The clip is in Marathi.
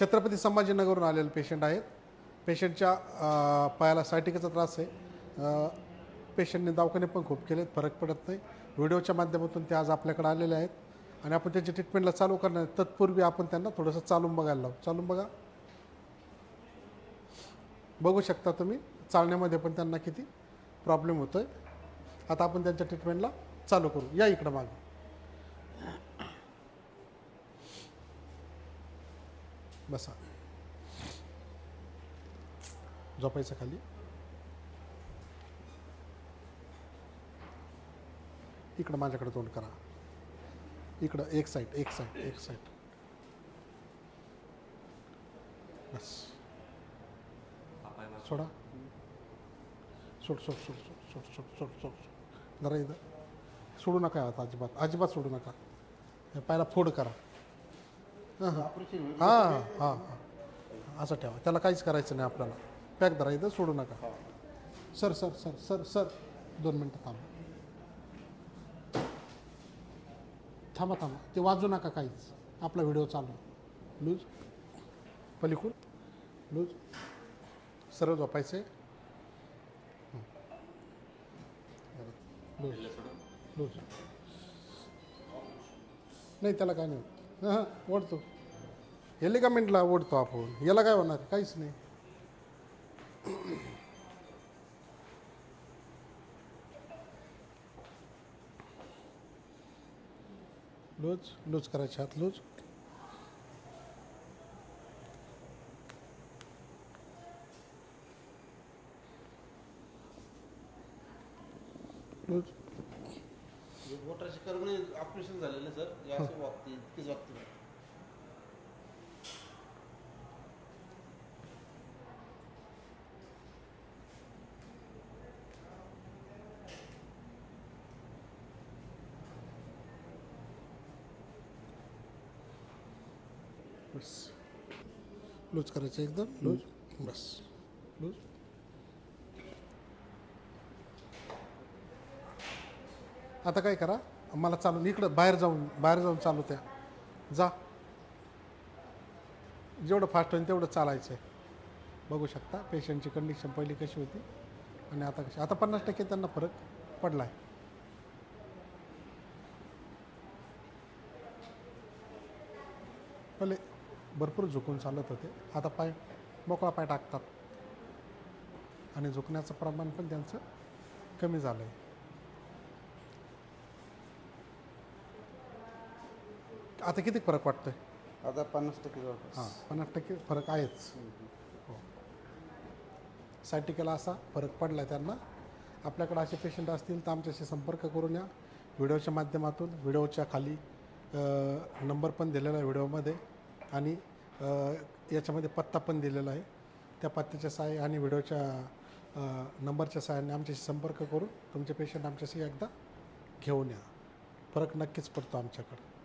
छत्रपती संभाजीनगरवरून आलेले पेशंट आहेत. पेशंटच्या पायाला सायटिकाचा त्रास आहे. पेशंटने दवाखाने पण खूप केलेत फरक पडत नाही. व्हिडिओच्या माध्यमातून ते आज आपल्याकडे आलेले आहेत. आणि आपण त्याच्या ट्रीटमेंटला चालू करणार तत्पूर्वी आपण त्यांना थोडंसं चालून बघायला लावू. चालून बघा. बघू शकता तुम्ही चालण्यामध्ये पण त्यांना किती प्रॉब्लेम होतो आहे आता आपण त्यांच्या ट्रीटमेंटला चालू करू. या इकडं मागे. बसा. झोपायचं खाली. इकडं माझ्याकडे तोंड करा. इकडं एक साईड एक साईड एक साईड बस. सोडा. सोड सोड सोड सोड सोड सोड सोड सोड सोड. जरा इथं. सोडू नका आता अजिबात. अजिबात सोडू नका. पहिला फोड करा. हां हां. हां असं ठेवा. त्याला काहीच करायचं नाही आपल्याला. पॅक धरा इथं सोडू नका. Sir sir sir sir sir. दोन मिनटं थांबा. थांबा थांबा. ते वाजू नका काहीच. आपला व्हिडिओ चालू आहे. लूज. पलीकूड लूज. सरळ झोपायचे हं. लूज. लूज. नाही त्याला काय नाही. हां ओढतो. हे लिगामेंटला ओढतो आपण? याला काय होणार? काहीच नाही. लूज लूज करायचे हात लूज. लूज. बोटाची करणे ऑपरेशन झालेलं सर हे असं वागते इतकेच वागते बस. लूज करायचं एकदम? लूज? बस. लूज? आता काय करा मला चालून इकडं बाहेर जाऊन बाहेर जाऊन चालू त्या जा. जेवढं फास्ट होईल तेवढं चालायचं आहे बघू शकता पेशंटची कंडिशन पहिली कशी होती आणि आता कशी. आता पन्नास टक्के त्यांना फरक पडला आहे पहिले भरपूर झुकून चालत होते. आता पाय मोकळा पाय टाकतात. आणि झुकण्याचं प्रमाण पण त्यांचं कमी झालं आहे आता किती फरक वाटतोय? आता पन्नास टक्के जवळपास. हां पन्नास टक्के फरक आहेच. हो. सायटिकला असा फरक पडला आहे त्यांना. आपल्याकडे असे पेशंट असतील तर आमच्याशी संपर्क करून या. व्हिडिओच्या माध्यमातून व्हिडिओच्या खाली नंबर पण दिलेला आहे व्हिडिओमध्ये आणि याच्यामध्ये पत्ता पण दिलेला आहे. त्या पत्त्याच्या सहाय्य आणि व्हिडिओच्या नंबरच्या सहाय्याने आमच्याशी संपर्क करून तुमचे पेशंट आमच्याशी एकदा घेऊन या. फरक नक्कीच पडतो आमच्याकडं.